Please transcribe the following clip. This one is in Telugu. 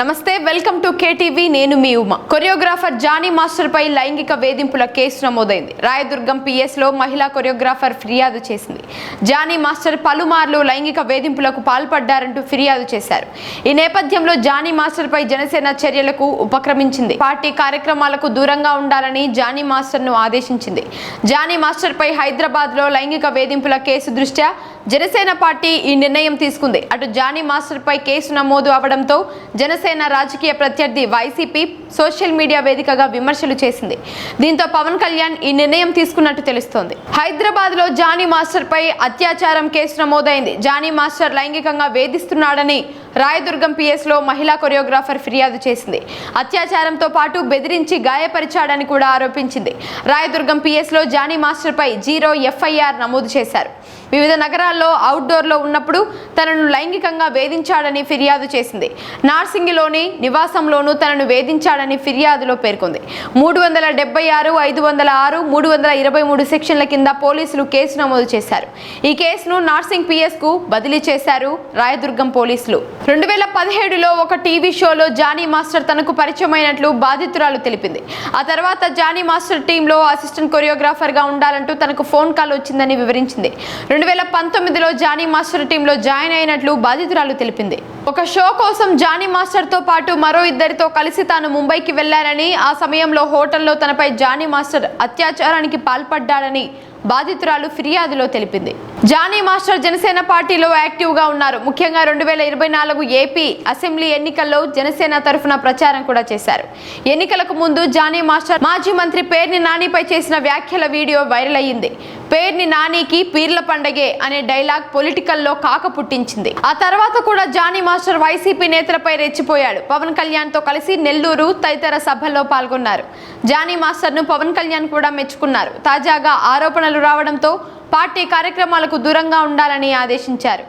నమస్తే వెల్కమ్ టు కేటీవీ నేను మీ ఉమా. కొరియోగ్రాఫర్ జానీ మాస్టర్ పై లైంగిక వేధింపుల కేసు నమోదైంది. రాయదుర్గం పిఎస్లో మహిళా కొరియోగ్రాఫర్ ఫిర్యాదు చేసింది. జానీ మాస్టర్ పలుమార్లు లైంగిక వేధింపులకు పాల్పడ్డారంటూ ఫిర్యాదు చేశారు. ఈ నేపథ్యంలో జానీ మాస్టర్ పై జనసేన చర్యలకు ఉపక్రమించింది. పార్టీ కార్యక్రమాలకు దూరంగా ఉండాలని జానీ మాస్టర్ను ఆదేశించింది. జానీ మాస్టర్ పై హైదరాబాద్లో లైంగిక వేధింపుల కేసు దృష్ట్యా జనసేన పార్టీ ఈ నిర్ణయం తీసుకుంది. అటు జానీ మాస్టర్ పై కేసు నమోదు అవడంతో జనసేన రాజకీయ ప్రత్యర్థి వైసీపీ సోషల్ మీడియా వేదికగా విమర్శలు చేసింది. దీంతో పవన్ కళ్యాణ్ ఈ నిర్ణయం తీసుకున్నట్టు తెలుస్తోంది. హైదరాబాద్లో జానీ మాస్టర్ పై అత్యాచారం కేసు నమోదైంది. జానీ మాస్టర్ లైంగికంగా వేధిస్తున్నాడని రాయదుర్గం పిఎస్లో మహిళా కొరియోగ్రాఫర్ ఫిర్యాదు చేసింది. అత్యాచారంతో పాటు బెదిరించి గాయపరిచాడని కూడా ఆరోపించింది. రాయదుర్గం పిఎస్లో జానీ మాస్టర్పై జీరో ఎఫ్ఐఆర్ నమోదు చేశారు. వివిధ నగరాల్లో అవుట్డోర్లో ఉన్నప్పుడు తనను లైంగికంగా వేధించాడని ఫిర్యాదు చేసింది. నార్సింగిలోని నివాసంలోనూ తనను వేధించాడని ఫిర్యాదులో పేర్కొంది. మూడు వందల డెబ్బై ఆరు ఐదు వందల ఆరు మూడు వందల ఇరవై మూడు సెక్షన్ల కింద పోలీసులు కేసు నమోదు చేశారు. ఈ కేసును నార్సింగ్ పిఎస్కు బదిలీ చేశారు రాయదుర్గం పోలీసులు. రెండు వేల పదిహేడులో ఒక టీవీ షోలో జానీ మాస్టర్ తనకు పరిచయమైనట్లు బాధితురాలు తెలిపింది. ఆ తర్వాత జానీ మాస్టర్ టీంలో అసిస్టెంట్ కొరియోగ్రాఫర్గా ఉండాలంటూ తనకు ఫోన్ కాల్ వచ్చిందని వివరించింది. రెండు వేల పంతొమ్మిదిలో జానీ మాస్టర్ టీంలో జాయిన్ అయినట్లు బాధితురాలు తెలిపింది. ఒక షో కోసం జానీ మాస్టర్తో పాటు మరో ఇద్దరితో కలిసి తాను ముంబైకి వెళ్ళానని ఆ సమయంలో హోటల్లో తనపై జానీ మాస్టర్ అత్యాచారానికి పాల్పడ్డాడని బాధితురాలు ఫిర్యాదులో తెలిపింది. జానీ మాస్టర్ జనసేన పార్టీలో యాక్టివ్గా ఉన్నారు. ముఖ్యంగా రెండు వేల ఇరవై నాలుగు ఏపీ అసెంబ్లీ ఎన్నికల్లో జనసేన తరఫున ప్రచారం కూడా చేశారు. ఎన్నికలకు ముందు జానీ మాస్టర్ మాజీ మంత్రి పేర్ని నానిపై చేసిన వ్యాఖ్యల వీడియో వైరల్ అయ్యింది. పేర్ని నానికి పీర్ల పండగే అనే డైలాగ్ పొలిటికల్లో కాక పుట్టించింది. ఆ తర్వాత కూడా జానీ మాస్టర్ వైసీపీ నేతలపై రెచ్చిపోయాడు. పవన్ కళ్యాణ్తో కలిసి నెల్లూరు తదితర సభల్లో పాల్గొన్నారు. జానీ మాస్టర్ను పవన్ కళ్యాణ్ కూడా మెచ్చుకున్నారు. తాజాగా ఆరోపణలు రావడంతో పార్టీ కార్యక్రమాలకు దూరంగా ఉండాలని ఆదేశించారు.